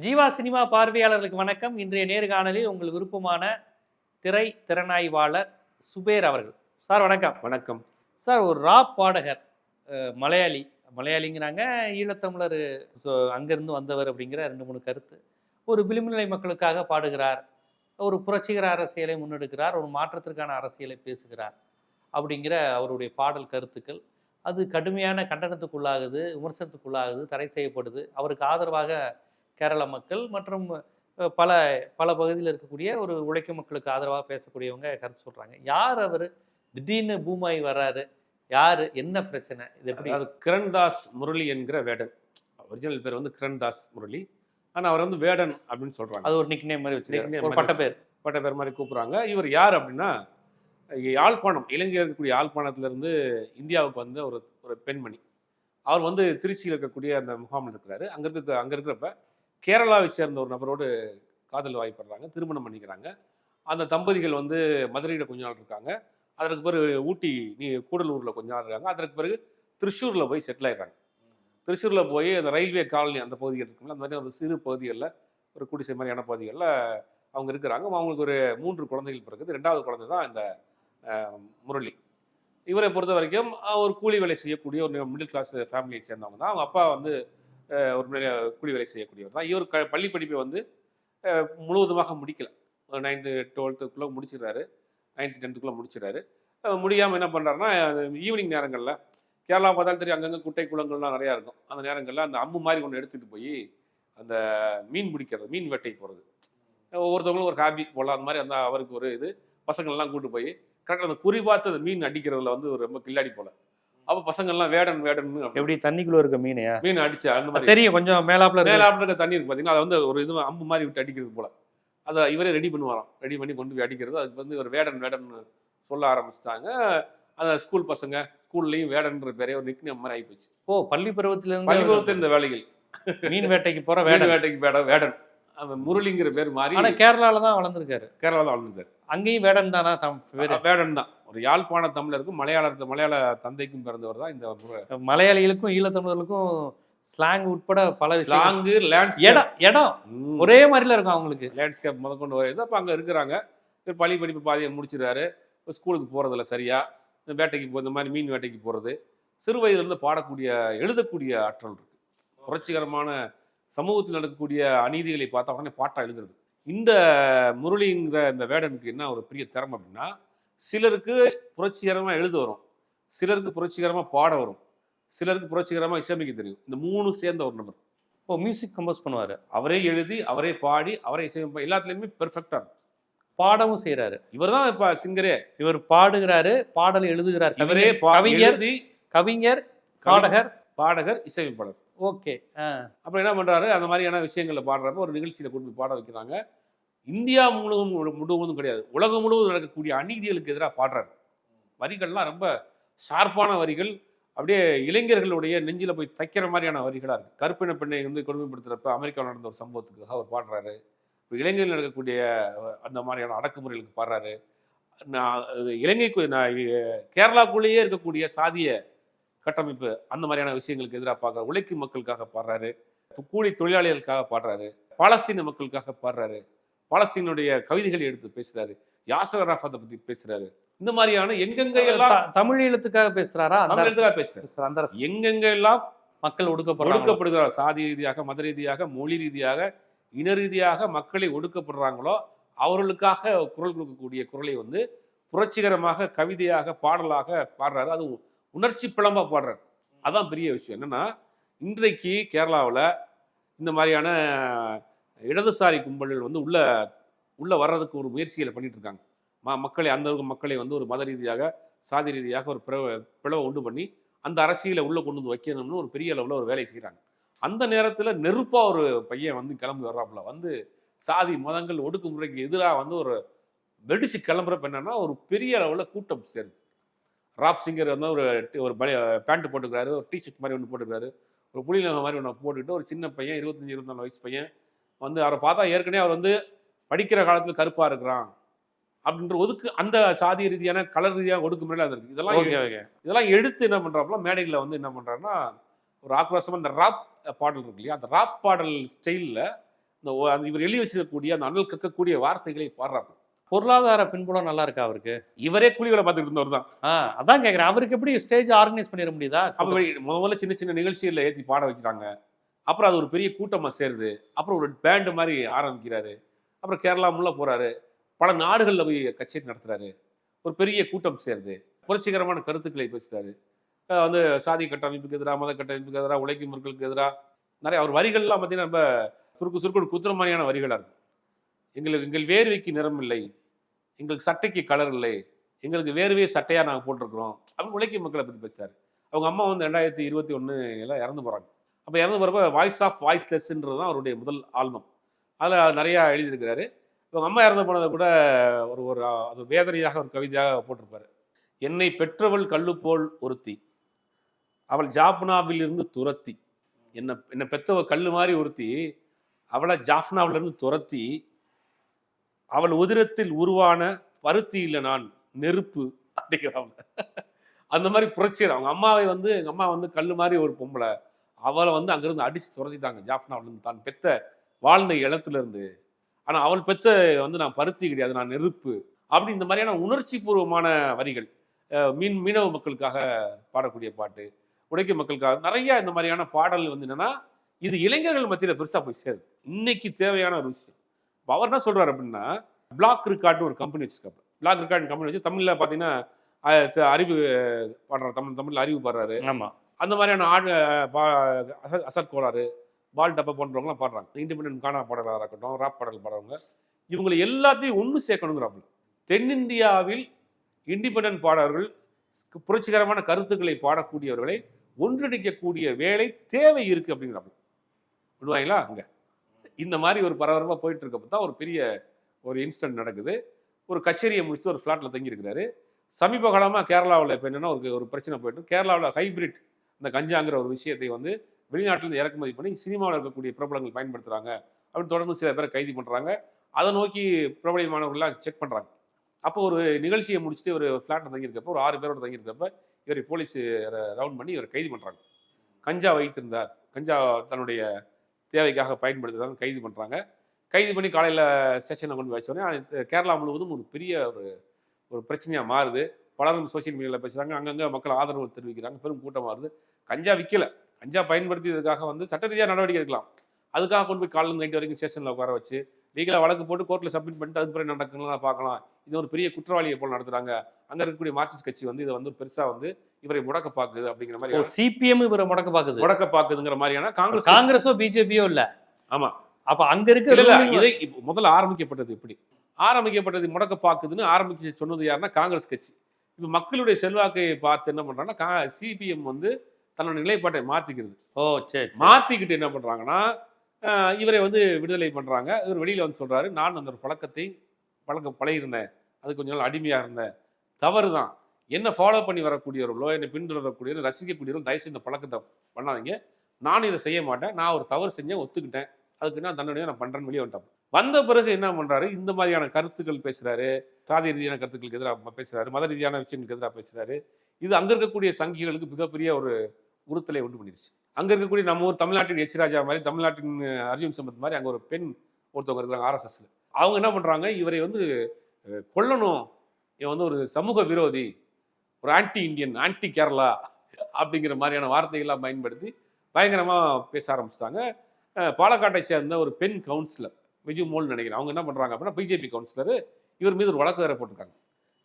Jeeva cinema பார்வையாளர்களுக்கு வணக்கம். இன்றைய நேர்காணலில் உங்கள் விருப்பமான திரை திறனாய்வாளர் சுபேர் அவர்கள். சார் வணக்கம். வணக்கம். சார் ஒரு ராப் பாடகர் மலையாளி மலையாளிங்கிறாங்க. ஈழத்தமிழர் அங்கேருந்து வந்தவர் அப்படிங்கிற ரெண்டு மூணு கருத்து. ஒரு விளிம்புநிலை மக்களுக்காக பாடுகிறார். ஒரு புரட்சிகர அரசியலை முன்னெடுக்கிறார். ஒரு மாற்றத்திற்கான அரசியலை பேசுகிறார். அப்படிங்கிற அவருடைய பாடல் கருத்துக்கள். அது கடுமையான கண்டனத்துக்குள்ளாகுது விமர்சனத்துக்குள்ளாகுது தடை செய்யப்படுது. அவருக்கு ஆதரவாக கேரள மக்கள் மற்றும் பல பல பகுதியில் இருக்கக்கூடிய ஒரு உழைக்கும் மக்களுக்கு ஆதரவாக பேசக்கூடியவங்க கருத்து சொல்றாங்க. யார் அவர்? திடீர்னு பூமாய் வர்றாரு. யாரு? என்ன பிரச்சனை? இது எப்படி? அதாவது கிரண்தாஸ் முரளி என்கிற வேடன். ஒரிஜினல் பேர் வந்து கிரண்தாஸ் முரளி. ஆனா அவர் வந்து வேடன் அப்படின்னு சொல்றாங்க. அது ஒரு நிக் நேம் மாதிரி ஒரு பட்ட பேர். பட்ட பேர் மாதிரி கூப்பிடுறாங்க. இவர் யார் அப்படின்னா யாழ்ப்பாணம் இலங்கையில் இருக்கக்கூடிய யாழ்ப்பாணத்துல இருந்து இந்தியாவுக்கு வந்த ஒரு ஒரு பெண்மணி. அவர் வந்து திருச்சியில் இருக்கக்கூடிய அந்த முகாமில் இருக்கிறாரு. அங்க இருக்க அங்க இருக்கிறப்ப கேரளாவை சேர்ந்த ஒரு நபரோடு காதல் வாய்ப்படுறாங்க திருமணம் பண்ணிக்கிறாங்க. அந்த தம்பதிகள் வந்து மதுரையில் கொஞ்ச நாள் இருக்காங்க. அதற்கு பிறகு ஊட்டி நீ கூடலூரில் கொஞ்ச நாள் இருக்காங்க. அதற்கு பிறகு திருச்சூரில் போய் செட்டில் ஆயிடுறாங்க. திருச்சூரில் போய் அந்த ரயில்வே காலனி அந்த பகுதிகள் இருக்குல்ல அந்த மாதிரி ஒரு சிறு பகுதிகளில் ஒரு குடிசை மாதிரியான பகுதிகளில் அவங்க இருக்கிறாங்க. அவங்களுக்கு ஒரு மூன்று குழந்தைகள் பிறகுது ரெண்டாவது குழந்தை தான் இந்த முரளி. இவரை பொறுத்த வரைக்கும் ஒரு கூலி வேலை செய்யக்கூடிய ஒரு மிடில் கிளாஸ் ஃபேமிலியை சேர்ந்தவங்க தான். அவங்க அப்பா வந்து ஒரு கூலி வேலை செய்யக்கூடியவர் தான். இவர் க பள்ளி படிப்பை வந்து முழுவதுமாக முடிக்கல. நைன்த்து டுவெல்த்துக்குள்ளே முடிச்சிடுறாரு. நைன்த்து டென்த்துக்குள்ளே முடிச்சிடுறாரு. முடியாமல் என்ன பண்ணுறாருன்னா ஈவினிங் நேரங்களில் கேரளா பார்த்தாலும் தெரியும் அங்கங்கே குட்டை குளங்கள்லாம் நிறையா இருக்கும். அந்த நேரங்களில் அந்த அம்மு மாதிரி ஒன்று எடுத்துகிட்டு போய் அந்த மீன் பிடிக்கிறது மீன் வேட்டை போகிறது ஒவ்வொருத்தவங்களும் ஒரு ஹாபி போல அந்த மாதிரி அந்த அவருக்கு ஒரு இது. பசங்கள்லாம் கூட்டு போய் கரெக்டாக அந்த குறி பார்த்து அந்த மீன் அடிக்கிறதுல வந்து ஒரு ரொம்ப கில்லாடி போல. அப்போ பசங்கள்லாம் வேடன் வேடன் எப்படி தண்ணிக்குள்ள இருக்க மீனையா? மீன் அடிச்சு அந்த மாதிரி. தெரியும் கொஞ்சம் மேலாப்ல மேலாப்பில் இருக்க தண்ணி இருக்கு பார்த்தீங்கன்னா அதை வந்து ஒரு இது அம்பு மாதிரி விட்டு அடிக்கிறது போல. அதை இவரே ரெடி பண்ணுவாராம். ரெடி பண்ணி கொண்டு போய் அடிக்கிறது. அதுக்கு வந்து ஒரு வேடன் வேடன் சொல்ல ஆரம்பிச்சிட்டாங்க. அந்த ஸ்கூல் பசங்க ஸ்கூல்லையும் வேடன்ற பேரே ஒரு நிக்னேம் மாதிரி ஆகிப்போச்சு ஓ பள்ளி பருவத்துல இருந்து இந்த வேலைகள். மீன் வேட்டைக்கு போற வேட வேடம் வேட்டைக்கு வேட வேடன். அந்த முரளிங்கிற பேர் ஆனா மாதிரி கேரளால தான் வளர்ந்துருக்காரு. கேரளா தான் வளர்ந்துருக்காரு. அங்கேயும் வேடன் தானா வேடன் தான். ஒரு யாழ்ப்பாண தமிழருக்கும் மலையாள மலையாள தந்தைக்கும் பிறந்தவர் தான் இந்த மலையாளிகளுக்கும் ஈழத்தமிழர்களுக்கும் ஸ்லாங் உட்பட பல. ஸ்லாங்கு லேண்ட்ஸ்கேப் இடம் இடம் ஒரே மாதிரில இருக்கும் அவங்களுக்கு. லேண்ட்ஸ்கேப் முதற்கொண்டு வருது அப்போ அங்கே இருக்கிறாங்க. பள்ளி படிப்பு பாதியை முடிச்சிடுறாரு. இப்போ ஸ்கூலுக்கு போகிறதில்ல சரியா. இந்த வேட்டைக்கு போ இந்த மாதிரி மீன் வேட்டைக்கு போகிறது சிறு வயதிலிருந்து பாடக்கூடிய எழுதக்கூடிய ஆற்றல் இருக்கு. புரட்சிகரமான சமூகத்தில் நடக்கக்கூடிய அநீதிகளை பார்த்தா உடனே பாட்டா எழுதுறது. இந்த முரளிங்கிற இந்த வேடனுக்கு என்ன ஒரு பெரிய திறமை அப்படின்னா சிலருக்கு புரட்சிகரமாக எழுத வரும். சிலருக்கு புரட்சிகரமாக பாட வரும். சிலருக்கு புரட்சிகரமாக இசையமைக்க தெரியும். இந்த மூணு சேர்ந்த ஒரு நபர். ஓ மியூசிக் கம்போஸ் பண்ணுவாரு. அவரே எழுதி அவரே பாடி அவரே இசையமைப்பா எல்லாத்துலேயுமே பெர்ஃபெக்டாக இருக்கும். பாடவும் செய்யறாரு இவர் தான் இப்போ சிங்கரே. இவர் பாடுகிறாரு பாடல் எழுதுகிறார். இவரே கவிஞர், கவிஞர் பாடகர். பாடகர் இசையமைப்பாளர். ஓகே அப்புறம் என்ன பண்றாரு? அந்த மாதிரியான விஷயங்களை பாடுறப்ப ஒரு நிகழ்ச்சியில கொண்டு போய் பாட வைக்கிறாங்க. இந்தியா முழுவதும் முழுவதும் கிடையாது. உலகம் முழுவதும் நடக்கக்கூடிய அநீதிகளுக்கு எதிராக பாடுறாரு. வரிகள்லாம் ரொம்ப ஷார்ப்பான வரிகள். அப்படியே இளைஞர்களுடைய நெஞ்சில் போய் தைக்கிற மாதிரியான வரிகளாக இருக்குது கருப்பின பெண்ணை வந்து கொடுமைப்படுத்துகிறப்ப அமெரிக்காவில் நடந்த ஒரு சம்பவத்துக்காக அவர் பாடுறாரு. இப்போ இளைஞர்கள் நடக்கக்கூடிய அந்த மாதிரியான அடக்குமுறைகளுக்கு பாடுறாரு. நான் இலங்கைக்கு நான் கேரளாக்குள்ளேயே இருக்கக்கூடிய சாதிய கட்டமைப்பு அந்த மாதிரியான விஷயங்களுக்கு எதிராக பார்க்குறாரு உழைக்கும் மக்களுக்காக பாடுறாரு. கூலி தொழிலாளிகளுக்காக பாடுறாரு. பாலஸ்தீன மக்களுக்காக பாடுறாரு. பாலஸ்தீனுடைய கவிதைகளை எடுத்து பேசுறாரு. யாசர் அரஃபாத்தை பத்தி பேசுறாரு. இந்த மாதிரியான எங்கெங்க எல்லாம் தமிழ் ஈழத்துக்காக பேசுறாரா? அந்த தமிழத்துக்காக பேசுறாரு. எங்கெங்க எல்லாம் மக்கள் ஒடுக்கப்படுறாங்க ஒடுக்கப்படுகிறார் சாதி ரீதியாக மத ரீதியாக மொழி ரீதியாக இன ரீதியாக மக்களை ஒடுக்கப்படுறாங்களோ அவர்களுக்காக குரல் கொடுக்கக்கூடிய குரலை வந்து புரட்சிகரமாக கவிதையாக பாடலாக பாடுறாரு. அது உணர்ச்சி பிளம்பா பாடுறாரு. அதான் பெரிய விஷயம். என்னன்னா இன்றைக்கு கேரளாவில் இந்த மாதிரியான இடதுசாரி கும்பல்கள் வந்து உள்ள உள்ள வர்றதுக்கு ஒரு முயற்சிகளை பண்ணிட்டு இருக்காங்க ம மக்களை அந்த மக்களை வந்து ஒரு மத ரீதியாக சாதி ரீதியாக ஒரு பிளவ பிளவை உண்டு பண்ணி அந்த அரசியலை உள்ள கொண்டு வந்து வைக்கணும்னு ஒரு பெரிய அளவில் ஒரு வேலை செய்கிறாங்க அந்த நேரத்தில் நெருப்பா ஒரு பையன் வந்து கிளம்பி வர்றாப்புல. வந்து சாதி மதங்கள் ஒடுக்குமுறைக்கு எதிராக வந்து ஒரு வெடிச்சு கிளம்புறப்ப என்னன்னா ஒரு பெரிய அளவில் கூட்டம் சேருது ராப் சிங்கர் வந்து ஒரு ஒரு பேண்ட் போட்டுக்கிறாரு ஒரு டிஷர்ட் மாதிரி ஒன்று போட்டுக்கிறாரு. ஒரு புலிநகை மாதிரி ஒன்று போட்டுக்கிட்டு ஒரு சின்ன பையன் இருபத்தஞ்சி இருபத்தி வயசு பையன் வந்து அவரை பார்த்தா ஏற்கனவே அவர் வந்து படிக்கிற காலத்தில் கருப்பா இருக்கிறான் அப்படின்ற ஒதுக்கு அந்த சாதி ரீதியான கலர் ரீதியாக ஒடுக்குமுறையில் அது இருக்கு. இதெல்லாம் இதெல்லாம் எடுத்து என்ன பண்றாப்புல மேடைகளில் வந்து என்ன பண்றாருன்னா ஒரு ஆக்ரோஷமா இந்த ராப் பாடல் இருக்கு இல்லையா அந்த ராப் பாடல் ஸ்டைலில் இந்த அந்த இவர் எழுதி வச்சிருக்கக்கூடிய அந்த அனல் கக்கக்கூடிய வார்த்தைகளை பாடுறாங்க பொருளாதார பின்புலம் நல்லா இருக்கா அவருக்கு? இவரே கூலி வேலை பார்த்துக்கிட்டு இருந்தவர் தான். அதான் கேக்குறேன். அவருக்கு எப்படி ஸ்டேஜ் ஆர்கனைஸ் பண்ணிட முடியுதா? முதல்ல சின்ன சின்ன நிகழ்ச்சிகள்ல ஏத்தி பாட வைக்கிறாங்க. அப்புறம் அது ஒரு பெரிய கூட்டமாக சேருது. அப்புறம் ஒரு பேண்டு மாதிரி ஆரம்பிக்கிறாரு. அப்புறம் கேரளா முள்ள போகிறாரு பல நாடுகளில் போய் கச்சேரி நடத்துகிறாரு ஒரு பெரிய கூட்டம் சேருது புரட்சிகரமான கருத்துக்களை பேசுகிறாரு வந்து சாதி கட்டமைப்புக்கு எதிராக மத கட்டமைப்புக்கு எதிராக உழைக்கும் மக்களுக்கு எதிராக நிறைய அவர் வரிகள்லாம் பார்த்தீங்கன்னா ரொம்ப சுருக்கு சுருக்கு குத்துற மாதிரியான வரிகளாக இருக்கும். எங்களுக்கு எங்கள் வேர்வைக்கு நிறம் இல்லை. எங்களுக்கு சட்டைக்கு கலர் இல்லை. எங்களுக்கு வேர்வையை சட்டையாக நாங்கள் போட்டிருக்கிறோம். அப்படின்னு உழைக்கும் மக்களை பற்றி பேசுறாரு. அவங்க அம்மா வந்து ரெண்டாயிரத்தி இருபத்தி எல்லாம் இறந்து போகிறாங்க அப்போ இறந்து போகிறப்ப வாய்ஸ் ஆஃப் வாய்ஸ்லெஸ்ன்றது தான் அவருடைய முதல் ஆல்பம் அதில் நிறையா எழுதியிருக்கிறாரு. இவங்க அம்மா இறந்து போனதை கூட ஒரு ஒரு அது வேதனையாக ஒரு கவிதையாக போட்டிருப்பாரு. என்னை பெற்றவள் கல்லுப்போல் போல் ஒருத்தி அவள் ஜாஃப்னாவிலிருந்து துரத்தி என்னை என்னை பெற்றவள் கல் மாதிரி ஒருத்தி அவளை ஜாஃப்னாவிலிருந்து துரத்தி அவள் உதிரத்தில் உருவான பருத்தி இல்லை நான் நெருப்பு அப்படிங்கிறவங்க. அந்த மாதிரி புரட்சியர். அவங்க அம்மாவை வந்து எங்கள் அம்மா வந்து கல் மாதிரி ஒரு பொம்பளை. அவளை வந்து அங்கேருந்து அடித்து துரத்திட்டாங்க. ஜாஃப்னாவிலேருந்து தான் பெத்த வாழ்ந்த இடத்துலேருந்து ஆனால் அவள் பெத்த வந்து நான் பருத்தி கிடையாது நான் நெருப்பு அப்படி இந்த மாதிரியான உணர்ச்சி பூர்வமான வரிகள் மீன் மீனவ மக்களுக்காக பாடக்கூடிய பாட்டு உடைக்கும் மக்களுக்காக நிறைய இந்த மாதிரியான பாடல் வந்து என்னென்னா இது இளைஞர்கள் மத்தியில் பெருசாக போய் சேருது இன்னைக்கு தேவையான ஒரு விஷயம். இப்போ அவர் என்ன சொல்கிறார் அப்படின்னா பிளாக் ரெக்கார்ட்னு ஒரு கம்பெனி வச்சிருக்காரு பிளாக் ரெக்கார்ட் கம்பெனி வச்சு தமிழில் பார்த்தீங்கன்னா அறிவு பாடுறாரு தமிழ் தமிழில் அறிவு பாடுறாரு. ஆமாம் அந்த மாதிரியான ஆடு பா- அசர் கோளாறு பால் டப்பா போன்றவங்களாம் பாடுறாங்க. இண்டிபெண்டன்ட் கானா பாடலாக இருக்கட்டும் ராப் பாடல் பாடுறவங்க இவங்களை எல்லாத்தையும் ஒன்று சேர்க்கணுங்கிறாப்புல. தென்னிந்தியாவில் இண்டிபெண்டன்ட் பாடகர்கள் புரட்சிகரமான கருத்துக்களை பாடக்கூடியவர்களை ஒன்றிணைக்கக்கூடிய வேலை தேவை இருக்குது அப்படிங்கிறாப்புல. விடுவாங்களா? அங்கே. இந்த மாதிரி ஒரு பரபரப்பாக போயிட்டு இருக்கப்ப தான் ஒரு பெரிய ஒரு இன்சிடென்ட் நடக்குது. ஒரு கச்சேரியை முடிச்சு ஒரு ஃப்ளாட்டில் தங்கியிருக்கிறாரு. சமீப காலமாக கேரளாவில் இப்போ என்னென்னா ஒரு ஒரு பிரச்சனை போயிட்டு கேரளாவில் ஹைபிரிட் இந்த கஞ்சாங்கிற ஒரு விஷயத்தை வந்து வெளிநாட்டிலிருந்து இறக்குமதி பண்ணி சினிமாவில் இருக்கக்கூடிய பிரபலங்கள் பயன்படுத்துகிறாங்க அப்படின்னு தொடர்ந்து சில பேரை கைது பண்ணுறாங்க அதை நோக்கி பிரபலமானவர்கள்லாம் செக் பண்ணுறாங்க அப்போ ஒரு நிகழ்ச்சியை முடிச்சுட்டு ஒரு ஃப்ளாட்டில் தங்கியிருக்கப்போ ஒரு ஆறு பேரோட தங்கியிருக்கப்ப இவரை போலீஸ் ரவுண்ட் பண்ணி இவரை கைது பண்ணுறாங்க கஞ்சா வைத்திருந்தார். கஞ்சா தன்னுடைய தேவைக்காக பயன்படுத்துகிறாங்க கைது பண்ணுறாங்க கைது பண்ணி காலையில் ஸ்டேஷனில் கொண்டு வச்சோடனே கேரளா முழுவதும் ஒரு பெரிய ஒரு ஒரு பிரச்சனையாக மாறுது. பலரும் சோஷியல் மீடியாவில் பேசுகிறாங்க அங்கங்கே மக்கள் ஆதரவு தெரிவிக்கிறாங்க. பெரும் கூட்டம் மாறுது கஞ்சா விற்கல கஞ்சா பயன்படுத்தியதுக்காக வந்து சட்ட ரீதியாக நடவடிக்கை எடுக்கலாம். அதுக்காக கொண்டு போய் காலையில் நைட்டு வரைக்கும் ஸ்டேஷனில் உட்கார வச்சு லீகலாக வழக்கு போட்டு கோர்ட்டில் சப்மிட் பண்ணிட்டு அதுக்கு பிறகு நடக்கலாம் பார்க்கலாம். இது ஒரு பெரிய குற்றவாளியை போல் நடத்துறாங்க. அங்கே இருக்கக்கூடிய மார்க்சிஸ்ட் கட்சி வந்து இதை வந்து பெருசாக வந்து இவரை முடக்க பாக்குது அப்படிங்கிற மாதிரி சிபிஎம் இவரை முடக்க பாக்குது முடக்க பாக்குதுங்கிற மாதிரியான காங்கிரஸ் காங்கிரஸோ பிஜேபியோ இல்ல? ஆமா. அப்ப அங்க இல்ல இல்ல இருக்க இதை முதல்ல ஆரம்பிக்கப்பட்டது எப்படி? ஆரம்பிக்கப்பட்டது முடக்க பாக்குதுன்னு ஆரம்பிச்சு சொன்னது யாருன்னா காங்கிரஸ் கட்சி. இப்ப மக்களுடைய செல்வாக்கை பார்த்து என்ன பண்றாங்கன்னா சிபிஎம் வந்து தன்னோட நிலைப்பாட்டை மாத்திக்கிறது. ஓ சரி. மாத்திக்கிட்டு என்ன பண்றாங்கன்னா ஆஹ் இவரை வந்து விடுதலை பண்றாங்க. இவர் வெளியில வந்து சொல்றாரு நான் அந்த ஒரு பழக்கத்தை பழக்கம் பழகிருந்தேன் அது கொஞ்ச நாள் அடிமையா இருந்தேன். தவறு தான் என்ன ஃபாலோ பண்ணி வரக்கூடியவர்களோ என்னை பின்தொடரக்கூடியவர்களோ ரசிக்கக்கூடியவர்கள் தயவுசெய்து இந்த பழக்கத்தை பண்ணாதீங்க. நானும் இதை செய்ய மாட்டேன். நான் ஒரு தவறு செஞ்சேன் ஒத்துக்கிட்டேன். அதுக்கு நான் தண்டனையை நான் பண்றேன்னு வெளியே வந்துட்டேன் வந்த பிறகு என்ன பண்ணுறாரு இந்த மாதிரியான கருத்துக்கள் பேசுகிறாரு சாதி ரீதியான கருத்துக்களுக்கு எதிராக பேசுகிறாரு மத ரீதியான விஷயங்களுக்கு எதிராக பேசுகிறாரு இது அங்கே இருக்கக்கூடிய சங்கிகளுக்கு மிகப்பெரிய ஒரு உறுத்தலை உண்டு பண்ணிருச்சு அங்கே இருக்கக்கூடிய நம்ம ஊர் தமிழ்நாட்டின் எச்ராஜா மாதிரி தமிழ்நாட்டின் அர்ஜுன் சம்பத் மாதிரி அங்கே ஒரு பெண் ஒருத்தவங்க இருக்கிறாங்க ஆர்எஸ்எஸ்ல அவங்க என்ன பண்ணுறாங்க இவரை வந்து கொல்லணும். இவன் வந்து ஒரு சமூக விரோதி. ஒரு ஆன்டி இந்தியன் ஆன்டி கேரளா அப்படிங்கிற மாதிரியான வார்த்தைகள்லாம் பயன்படுத்தி பயங்கரமாக பேச ஆரம்பிச்சிட்டாங்க. பாலக்காட்டை சேர்ந்த ஒரு பெண் கவுன்சிலர் விஜய் மோல் நினைக்கிறேன். அவங்க என்ன பண்ணுறாங்க அப்படின்னா பிஜேபி கவுன்சிலர் இவர் மீது ஒரு வழக்கு வேற போட்டிருக்காங்க.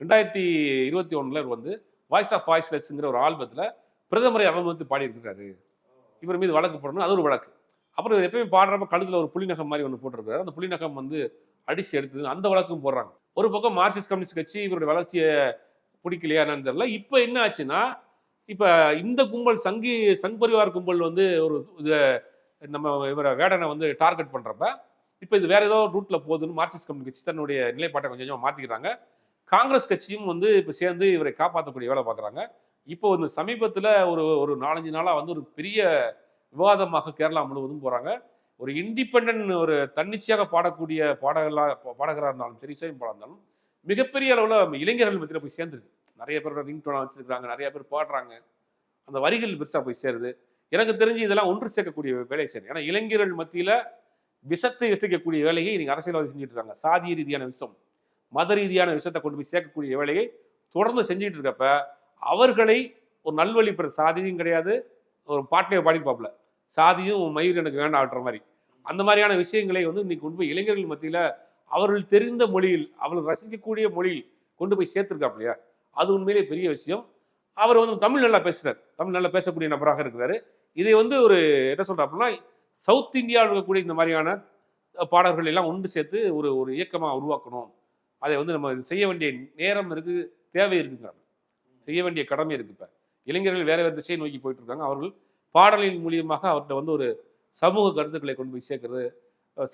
ரெண்டாயிரத்தி இருபத்தி ஒன்றில் இவர் வந்து வாய்ஸ் ஆஃப் வாய்ஸ்லெஸ்ங்கிற ஒரு ஆல்பத்தில் பிரதமரை அவமதித்து பாடியிருக்கிறாரு. இவர் மீது வழக்கு போடணும் அது ஒரு வழக்கு. அப்புறம் இவர் எப்பயுமே பாடுறப்ப கழுத்தில் ஒரு புலிநகம் மாதிரி ஒன்று போட்டிருக்காரு அந்த புலிநகம் வந்து அடிச்சு எடுத்தது. அந்த வழக்கும் போடுறாங்க. ஒரு பக்கம் மார்க்சிஸ்ட் கம்யூனிஸ்ட் கட்சி இவருடைய வளர்ச்சியை பிடிக்கலையா என்னன்னு தெரியல. இப்போ என்ன ஆச்சுன்னா இப்போ இந்த கும்பல் சங்கி சங் பரிவார் கும்பல் வந்து ஒரு இது நம்ம இவரை வேடனை வந்து டார்கெட் பண்ணுறப்ப இப்போ இது வேற ஏதோ ரூட்ல போகுதுன்னு மார்க்சிஸ்ட் கம்யூனிஸ்ட் கட்சி தன்னுடைய நிலைப்பாட்டை கொஞ்சம் கொஞ்சமாக மாத்திக்கிறாங்க. காங்கிரஸ் கட்சியும் வந்து இப்போ சேர்ந்து இவரை காப்பாற்றக்கூடிய வேலை பார்க்குறாங்க. இப்போ இந்த சமீபத்தில் ஒரு ஒரு நாலஞ்சு நாளாக வந்து ஒரு பெரிய விவாதமாக கேரளா முழுவதும் போகிறாங்க ஒரு இண்டிபெண்ட் ஒரு தன்னிச்சையாக பாடக்கூடிய பாடகர்களா பாடகராக இருந்தாலும் சரி இசையும் பாடம் இருந்தாலும் மிகப்பெரிய அளவில் இளைஞர்கள் மத்தியில் போய் சேர்ந்துருக்கு. நிறைய பேரோட ரிங் டோனாக வச்சுருக்காங்க நிறைய பேர் பாடுறாங்க. அந்த வரிகள் பெருசாக போய் சேருது. எனக்கு தெரிஞ்சு இதெல்லாம் ஒன்று சேர்க்கக்கூடிய வேலை செய்யணும் ஏன்னா இளைஞர்கள் மத்தியில் விஷத்தை வித்திக்கக்கூடிய வேலையை இன்னைக்கு அரசியல்வாதி செஞ்சுட்டு இருக்காங்க. சாதிய ரீதியான விஷம் மத ரீதியான விஷத்தை கொண்டு போய் சேர்க்கக்கூடிய வேலையை தொடர்ந்து செஞ்சுட்டு இருக்கப்ப அவர்களை ஒரு நல்வழிப்படுற சாதியும் கிடையாது ஒரு பாட்டையை பாடிப்பாப்புல சாதியும் மயூர் எனக்கு வேண்டாம் மாதிரி. அந்த மாதிரியான விஷயங்களை வந்து இன்னைக்கு கொண்டு போய் இளைஞர்கள் மத்தியில அவர்கள் தெரிந்த மொழியில் அவர்கள் ரசிக்கக்கூடிய மொழியில் கொண்டு போய் சேர்த்திருக்காப்லையா அது உண்மையிலே பெரிய விஷயம். அவர் வந்து தமிழ் நல்லா பேசுறாரு. தமிழ் நல்லா பேசக்கூடிய நபராக இருக்கிறாரு. இதை வந்து ஒரு என்ன சொல்றாப்புனா சவுத் இந்தியாவில் இருக்கக்கூடிய இந்த மாதிரியான பாடல்கள் எல்லாம் ஒன்று சேர்த்து ஒரு ஒரு இயக்கமாக உருவாக்கணும். அதை வந்து நம்ம செய்ய வேண்டிய நேரம் இருக்குது தேவை இருக்குங்கிறாங்க செய்ய வேண்டிய கடமை இருக்கு இப்போ. இளைஞர்கள் வேற வேறு திசையை நோக்கி போயிட்டு இருக்காங்க அவர்கள் பாடலின் மூலியமாக அவர்கிட்ட வந்து ஒரு சமூக கருத்துக்களை கொண்டு போய் சேர்க்கறது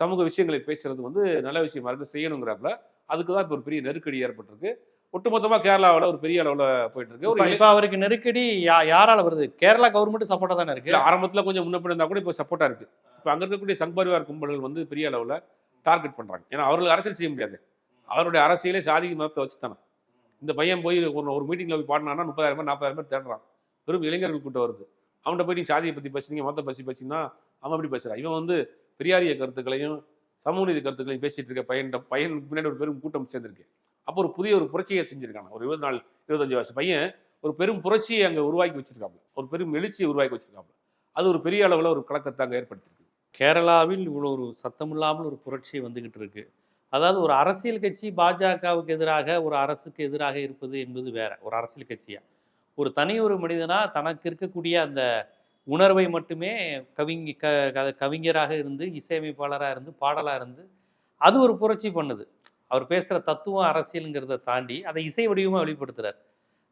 சமூக விஷயங்களை பேசுறது வந்து நல்ல விஷயமா இருக்கு செய்யணுங்கிறாப்புல. அதுக்கு தான் இப்போ ஒரு பெரிய நெருக்கடி ஏற்பட்டிருக்கு. ஒட்டுமொத்தமா கேரளாவில் ஒரு பெரிய அளவில் போயிட்டு இருக்கு ஒரு இப்ப- அவருக்கு நெருக்கடி யா- யாரால வருது? கேரளா கவர்மெண்ட் சப்போர்ட்டா தானே இருக்கு? ஆரம்பத்துல கொஞ்சம் முன்னப்படி இருந்தா கூட இப்போ சப்போர்ட்டா இருக்கு. இப்போ அங்க இருக்கக்கூடிய சங் பரிவார் கும்பல்கள் வந்து பெரிய அளவுல டார்கெட் பண்றாங்க. ஏன்னா அவர்கள் அரசியல் செய்ய முடியாது. அவருடைய அரசியலே சாதி மதத்தை வச்சு தானே இந்த பையன் போய் ஒரு ஒரு மீட்டிங்ல போய் பாடினான்னா முப்பதாயிரம் பேர் நாற்பதாயிரம் பேர் தேடுறான். வெறும் இளைஞர்கள் கூட்டம் வருது. அவன்கிட்ட போய் நீ சாதியை பத்தி பேசுனீங்க மதத்தை பத்தி பேசினா அவன் எப்படி பேசுறான் இவன் வந்து பெரியாரிய கருத்துக்களையும் சமூக நீதி கருத்துக்களையும் பேசிட்டு இருக்க பையன் பையன் பின்னாடி ஒரு பெரும் கூட்டம் சேர்ந்திருக்கு. அப்போ ஒரு புதிய ஒரு புரட்சியை செஞ்சுருக்காங்க. ஒரு இருபது நாள் இருபத்தஞ்சு வருஷம் பையன் ஒரு பெரும் புரட்சியை அங்கே உருவாக்கி வச்சிருக்காங்க ஒரு பெரும் எழுச்சியை உருவாக்கி வச்சிருக்காங்க அது ஒரு பெரிய அளவில் ஒரு கலக்கத்தை அங்கே ஏற்படுத்திருக்கு கேரளாவில் இவ்வளோ ஒரு சத்தமில்லாமல் ஒரு புரட்சி வந்துகிட்டு இருக்கு. அதாவது ஒரு அரசியல் கட்சி பாஜகவுக்கு எதிராக ஒரு அரசுக்கு எதிராக இருப்பது என்பது வேற. ஒரு அரசியல் கட்சியா. ஒரு தனி ஒரு மனிதனா தனக்கு இருக்கக்கூடிய அந்த உணர்வை மட்டுமே கவிஞ க- கவிஞராக இருந்து இசையமைப்பாளராக இருந்து பாடலாக இருந்து அது ஒரு புரட்சி பண்ணுது. அவர் பேசுகிற தத்துவம் அரசியலுங்கிறத தாண்டி அதை இசை வடிவமாக வெளிப்படுத்துறார்.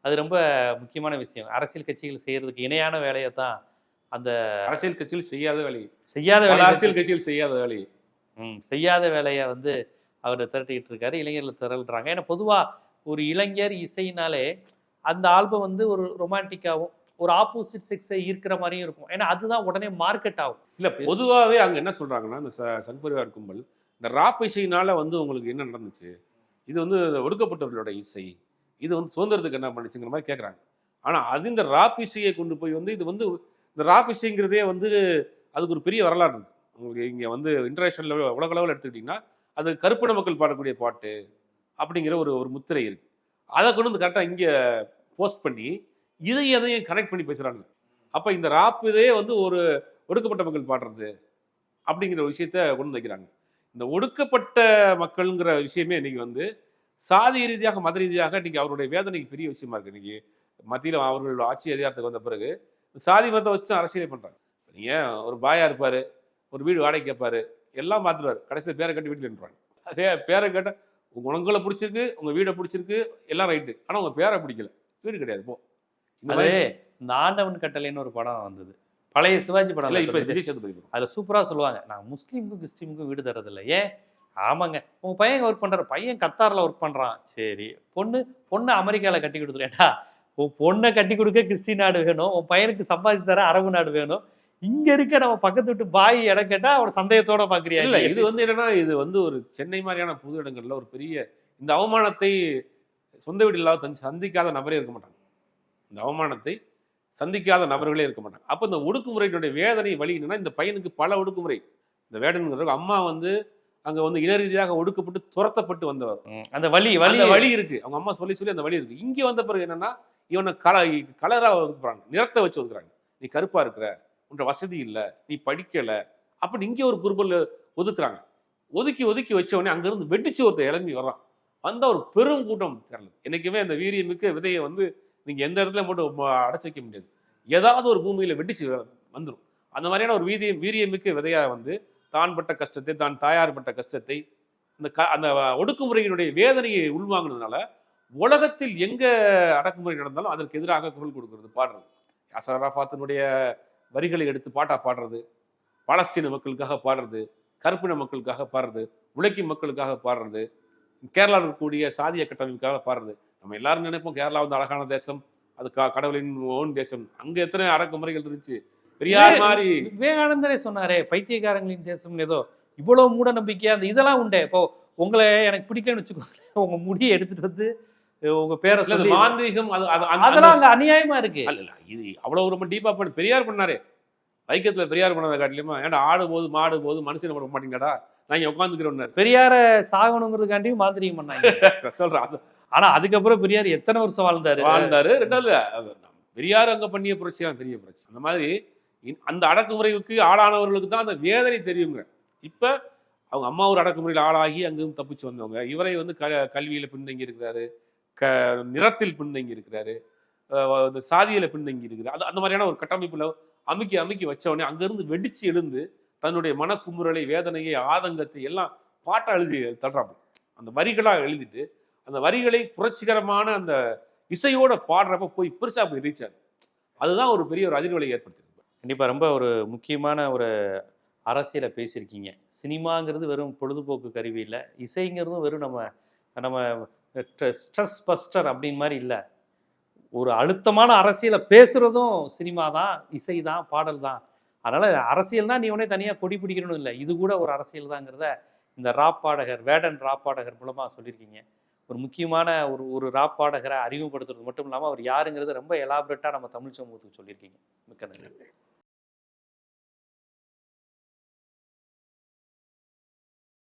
அது ரொம்ப முக்கியமான விஷயம். அரசியல் கட்சிகள் செய்யறதுக்கு இணையான வேலையை தான் அந்த அரசியல் கட்சியில் செய்யாத வேலை. செய்யாத வேலை அரசியல் கட்சியில் செய்யாத வேலை. ம் செய்யாத வேலையை வந்து அவர் திரட்டிக்கிட்டு இருக்காரு. இளைஞர்கள் திரள்றாங்க. ஏன்னா பொதுவா ஒரு இளைஞர் இசைனாலே அந்த ஆல்பம் வந்து ஒரு ரொமான்டிக்காவும் ஒரு ஆப்போசிட் செக்ஸை ஈர்க்கிற மாதிரியும் இருக்கும். ஏன்னா அதுதான் உடனே மார்க்கெட் ஆகும். இல்ல பொதுவாவே அங்க என்ன சொல்றாங்கன்னா இந்த ச- சங் பரிவார் கும்பல் இந்த ராப் இசையினால் வந்து உங்களுக்கு என்ன நடந்துச்சு? இது வந்து ஒடுக்கப்பட்டவர்களோட இசை. இது வந்து சுதந்திரத்துக்கு என்ன பண்ணுச்சுங்கிற மாதிரி கேட்குறாங்க ஆனால் அது இந்த ராப் இசையை கொண்டு போய் வந்து இது வந்து இந்த ராப் இசைங்கிறதே வந்து அதுக்கு ஒரு பெரிய வரலாறு இருக்குது உங்களுக்கு இங்கே வந்து இன்டர்நேஷனல் உலக அளவில் எடுத்துக்கிட்டிங்கன்னா அது கருப்பின மக்கள் பாடக்கூடிய பாட்டு அப்படிங்கிற ஒரு ஒரு முத்திரை இருக்குது அதை கொண்டு வந்து கரெக்டாக இங்கே போஸ்ட் பண்ணி இதை எதையும் கனெக்ட் பண்ணி பேசுகிறாங்க அப்போ இந்த ராப் இதே வந்து ஒரு ஒடுக்கப்பட்ட மக்கள் பாடுறது அப்படிங்கிற விஷயத்த கொண்டு வந்து வைக்கிறாங்க. இந்த ஒடுக்கப்பட்ட மக்கள்ங்கிற விஷயமே இன்னைக்கு வந்து சாதி ரீதியாக மத ரீதியாக இன்னைக்கு அவருடைய வேதனைக்கு பெரிய விஷயமா இருக்கு. இன்னைக்கு மத்தியில் அவர்கள் ஆட்சி அதிகாரத்துக்கு வந்த பிறகு சாதி மதத்தை வச்சு தான் அரசியலே பண்றாங்க நீங்க ஒரு பாயா இருப்பாரு ஒரு வீடு வாடகை கேட்பாரு எல்லாம் பார்த்துருவாரு. கடைசியில் பேரை கட்டி வீட்டில் நின்றுவாங்க அதே பேரை கேட்ட உங்க உங்களை பிடிச்சிருக்கு உங்க வீடை பிடிச்சிருக்கு எல்லாம் ரைட்டு. ஆனா உங்க பேரை பிடிக்கல. வீடு கிடையாது போ. இந்த ஆண்டவன் கட்டளைன்னு ஒரு படம் வந்தது. பழைய சிவாஜி படம் இல்ல இப்ப. விஜய் சேதுபதி. அதுல சூப்பரா சொல்லுவாங்க நான் முஸ்லீமுக்கும் கிறிஸ்டினுக்கும் வீடு தரதில்லை ஏன்? ஆமாங்க. உங்க பையன் ஒர்க் பண்றாரு. பையன் கத்தார்ல ஒர்க் பண்றான். சரி. பொண்ணு பொண்ணு அமெரிக்கால கட்டி கொடுத்துருேன்டா உன் பொண்ணை கட்டி கொடுக்க கிறிஸ்டின் நாடு வேணும். உன் பையனுக்கு சம்பாதிச்சு தர அரபு நாடு வேணும். இங்க இருக்க நம்ம பக்கத்து விட்டு பாய் இடம் கேட்டா அவன் சந்தேகத்தோட பாக்குறியா இல்ல? இது வந்து என்னன்னா இது வந்து ஒரு சென்னை மாதிரியான பொது இடங்கள்ல ஒரு பெரிய இந்த அவமானத்தை சொந்த வீடு இல்லாத சந்திக்காத நபரே இருக்க மாட்டாங்க. இந்த அவமானத்தை சந்திக்காத நபர்களே இருக்க மாட்டாங்க. அப்ப இந்த ஒடுக்குமுறையினுடைய வேதனை வழி என்னன்னா இந்த பையனுக்கு பல ஒடுக்குமுறை. இந்த வேடனுங்கிறவங்க அம்மா வந்து அங்க வந்து இன ரீதியாக ஒடுக்கப்பட்டு துரத்தப்பட்டு வந்தவர். அந்த வலி அந்த வழி இருக்கு. அவங்க அம்மா சொல்லி சொல்லி அந்த வழி இருக்கு. இங்க வந்த பிறகு என்னன்னா இவனை கல கலரா ஒதுக்குறாங்க. நிறத்தை வச்சு ஒதுக்குறாங்க. நீ கருப்பா இருக்கிற உன்ற வசதி இல்ல நீ படிக்கல அப்படி இங்க ஒரு குறுபல் ஒதுக்குறாங்க. ஒதுக்கி ஒதுக்கி வச்ச உடனே அங்கிருந்து வெடிச்சு ஒருத்தர் இளம்பி வர்றான். வந்த ஒரு பெரும் கூட்டம் திரளுது என்னைக்குமே அந்த வீரியமிக்க விதையை வந்து நீங்கள் எந்த இடத்துல மட்டும் அடைச்சி வைக்க முடியாது. ஏதாவது ஒரு பூமியில் வெடிச்சு வந்துடும் அந்த மாதிரியான ஒரு வீரிய வீரியமிக்க விதையாக வந்து தான் பட்ட கஷ்டத்தை தான் தாயார் பட்ட கஷ்டத்தை அந்த க அந்த ஒடுக்குமுறையினுடைய வேதனையை உள்வாங்கினதுனால உலகத்தில் எங்கே அடக்குமுறை நடந்தாலும் அதற்கு எதிராக குரல் கொடுக்கறது பாடுறது. யாசர் அராஃபாத்தினுடைய வரிகளை எடுத்து பாட்டாக பாடுறது பாலஸ்தீன மக்களுக்காக பாடுறது கருப்பின மக்களுக்காக பாடுறது உழைக்கும் மக்களுக்காக பாடுறது கேரளாவில் இருக்கக்கூடிய சாதிய கட்டமைப்புக்காக பாடுறது. நம்ம எல்லாரும் நினைப்போம் கேரளா வந்து அழகான தேசம் அது கடவுளின் ஓன் தேசம். அங்க எத்தனை அடக்குமுறைகள் இருந்துச்சு? பெரியார் மாதிரி. விவேகானந்தரே சொன்னாரே பைத்தியக்காரங்களின் தேசம் ஏதோ. இவ்வளவு மூட நம்பிக்கை அந்த இதெல்லாம் உண்டே. இப்போ உங்களை எனக்கு பிடிக்கலன்னு வச்சுக்கோங்க உங்க முடியை எடுத்துட்டு வந்து உங்க பேரை மாந்திரிகம் அதெல்லாம் அங்க அநியாயமா இருக்கு. இது அவ்வளவு ரொம்ப டீப்பா பண்ணி பெரியார் பண்ணாரே. வைக்கத்துல பெரியார் பண்ணதை காட்டிலுமா ஏன்டா ஆடு போது மாடு போது மனுஷனை பண்ண மாட்டீங்கடா? நான் இங்க உட்காந்துக்கிறேன் பெரியார சாகணுங்கிறதுக்காண்டியும் மாந்திரிகம் பண்ணாங்க. சொல்றேன் ஆனா அதுக்கப்புறம் பெரியார் எத்தனை வருஷம் வாழ்ந்தாரு? வாழ்ந்தாரு? ரெண்டாவது பெரியார் அங்க பண்ணிய புரட்சி தான் பெரிய புரட்சி. அந்த மாதிரி அந்த அடக்குமுறைக்கு ஆளானவர்களுக்கு தான் அந்த வேதனை தெரியுங்க இப்ப அவங்க அம்மா ஒரு அடக்குமுறையில் ஆளாகி அங்கும் தப்பிச்சு வந்தவங்க. இவரை வந்து க கல்வியில பின்தங்கி இருக்கிறாரு. க நிறத்தில் பின்தங்கி இருக்கிறாரு. இந்த சாதியில பின்தங்கி இருக்கிறார். அது அந்த மாதிரியான ஒரு கட்டமைப்புல அமுக்கி அமுக்கி வச்சவொடனே அங்கிருந்து வெடிச்சு எழுந்து தன்னுடைய மனக்குமுறலை வேதனையை ஆதங்கத்தை எல்லாம் பாட்டா எழுதி தள்ளுறாங்க அந்த வரிகளாக எழுதிட்டு அந்த வரிகளை புரட்சிகரமான அந்த இசையோட பாடுறப்ப போய் பெருசா போய் ரீச் ஆகும் அதுதான் ஒரு பெரிய ஒரு அதிர்வலை ஏற்படுத்திருக்கு கண்டிப்பா ரொம்ப ஒரு முக்கியமான ஒரு அரசியலை பேசியிருக்கீங்க. சினிமாங்கிறது வெறும் பொழுதுபோக்கு கருவி இல்லை. இசைங்கிறதும் வெறும் நம்ம நம்ம ஸ்ட்ரெஸ் பஸ்டர் அப்படின்னு மாதிரி இல்லை. ஒரு அழுத்தமான அரசியலை பேசுறதும் சினிமா தான் இசை தான் பாடல் தான். அதனால அரசியல்னா நீ உடனே தனியாக கொடி பிடிக்கணும்னு இல்லை. இது கூட ஒரு அரசியல் தாங்கிறத இந்த ராப் பாடகர் வேடன் ராப் பாடகர் மூலமாக சொல்லியிருக்கீங்க. ஒரு முக்கியமான ஒரு ஒரு ராப் பாடகரை அறிமுகப்படுத்துறது மட்டும் இல்லாமல் அவர் யாருங்கிறது ரொம்ப எலாபரேட்டாக நம்ம தமிழ் சமூகத்துக்கு சொல்லியிருக்கீங்க. மிக்க நன்றி.